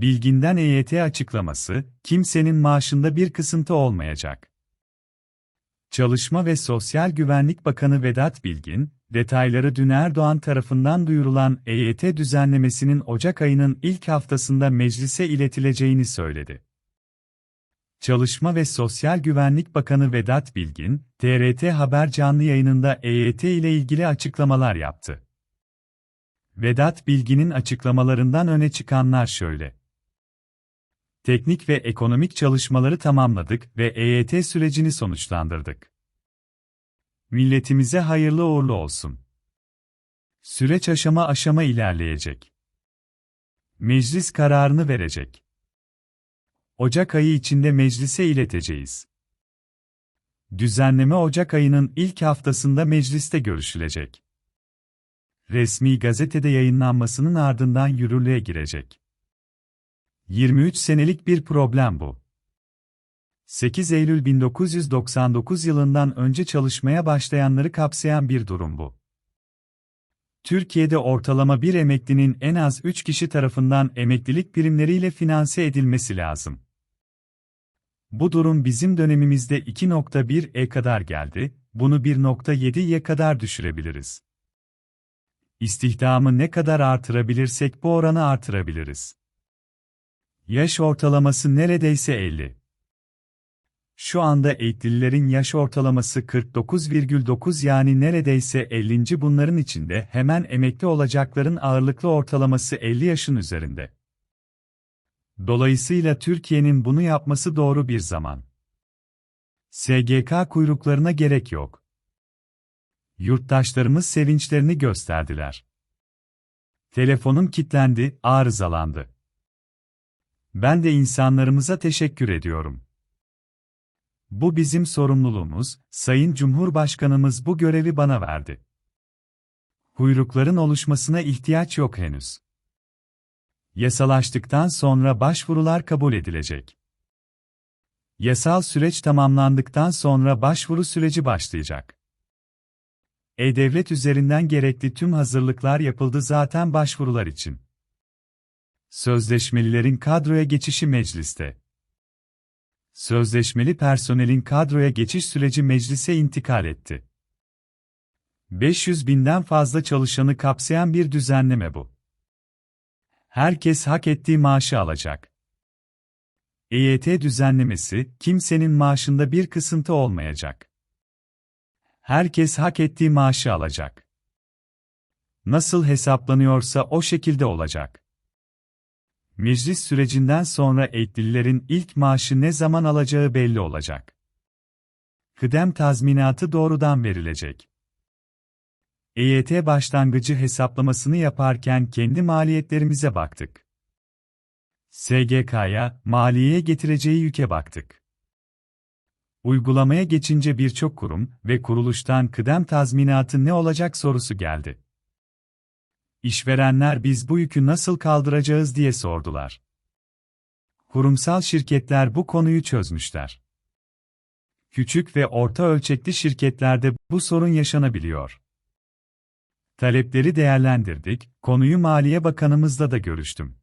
Bilginden EYT açıklaması, kimsenin maaşında bir kısıntı olmayacak. Çalışma ve Sosyal Güvenlik Bakanı Vedat Bilgin, detayları dün Erdoğan tarafından duyurulan EYT düzenlemesinin Ocak ayının ilk haftasında meclise iletileceğini söyledi. Çalışma ve Sosyal Güvenlik Bakanı Vedat Bilgin, TRT Haber canlı yayınında EYT ile ilgili açıklamalar yaptı. Vedat Bilgin'in açıklamalarından öne çıkanlar şöyle. Teknik ve ekonomik çalışmaları tamamladık ve EYT sürecini sonuçlandırdık. Milletimize hayırlı uğurlu olsun. Süreç aşama aşama ilerleyecek. Meclis kararını verecek. Ocak ayı içinde meclise ileteceğiz. Düzenleme Ocak ayının ilk haftasında mecliste görüşülecek. Resmi gazetede yayınlanmasının ardından yürürlüğe girecek. 23 senelik bir problem bu. 8 Eylül 1999 yılından önce çalışmaya başlayanları kapsayan bir durum bu. Türkiye'de ortalama bir emeklinin en az 3 kişi tarafından emeklilik primleriyle finanse edilmesi lazım. Bu durum bizim dönemimizde 2.1'e kadar geldi, bunu 1.7'ye kadar düşürebiliriz. İstihdamı ne kadar artırabilirsek bu oranı artırabiliriz. Yaş ortalaması neredeyse 50. Şu anda eğitimlilerin yaş ortalaması 49,9 yani neredeyse 50. bunların içinde hemen emekli olacakların ağırlıklı ortalaması 50 yaşın üzerinde. Dolayısıyla Türkiye'nin bunu yapması doğru bir zaman. SGK kuyruklarına gerek yok. Yurttaşlarımız sevinçlerini gösterdiler. Telefonum kilitlendi, arızalandı. Ben de insanlarımıza teşekkür ediyorum. Bu bizim sorumluluğumuz, Sayın Cumhurbaşkanımız bu görevi bana verdi. Kuyrukların oluşmasına ihtiyaç yok henüz. Yasalaştıktan sonra başvurular kabul edilecek. Yasal süreç tamamlandıktan sonra başvuru süreci başlayacak. E-Devlet üzerinden gerekli tüm hazırlıklar yapıldı zaten başvurular için. Sözleşmelilerin kadroya geçişi mecliste. Sözleşmeli personelin kadroya geçiş süreci meclise intikal etti. 500 binden fazla çalışanı kapsayan bir düzenleme bu. Herkes hak ettiği maaşı alacak. EYT düzenlemesi, kimsenin maaşında bir kısıntı olmayacak. Herkes hak ettiği maaşı alacak. Nasıl hesaplanıyorsa o şekilde olacak. Meclis sürecinden sonra eğitimlilerin ilk maaşı ne zaman alacağı belli olacak. Kıdem tazminatı doğrudan verilecek. EYT başlangıcı hesaplamasını yaparken kendi maliyetlerimize baktık. SGK'ya, maliyeye getireceği yüke baktık. Uygulamaya geçince birçok kurum ve kuruluştan kıdem tazminatı ne olacak sorusu geldi. İşverenler biz bu yükü nasıl kaldıracağız diye sordular. Kurumsal şirketler bu konuyu çözmüşler. Küçük ve orta ölçekli şirketlerde bu sorun yaşanabiliyor. Talepleri değerlendirdik, konuyu Maliye Bakanımızla da görüştüm.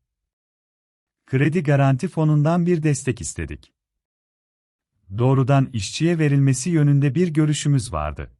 Kredi Garanti Fonu'ndan bir destek istedik. Doğrudan işçiye verilmesi yönünde bir görüşümüz vardı.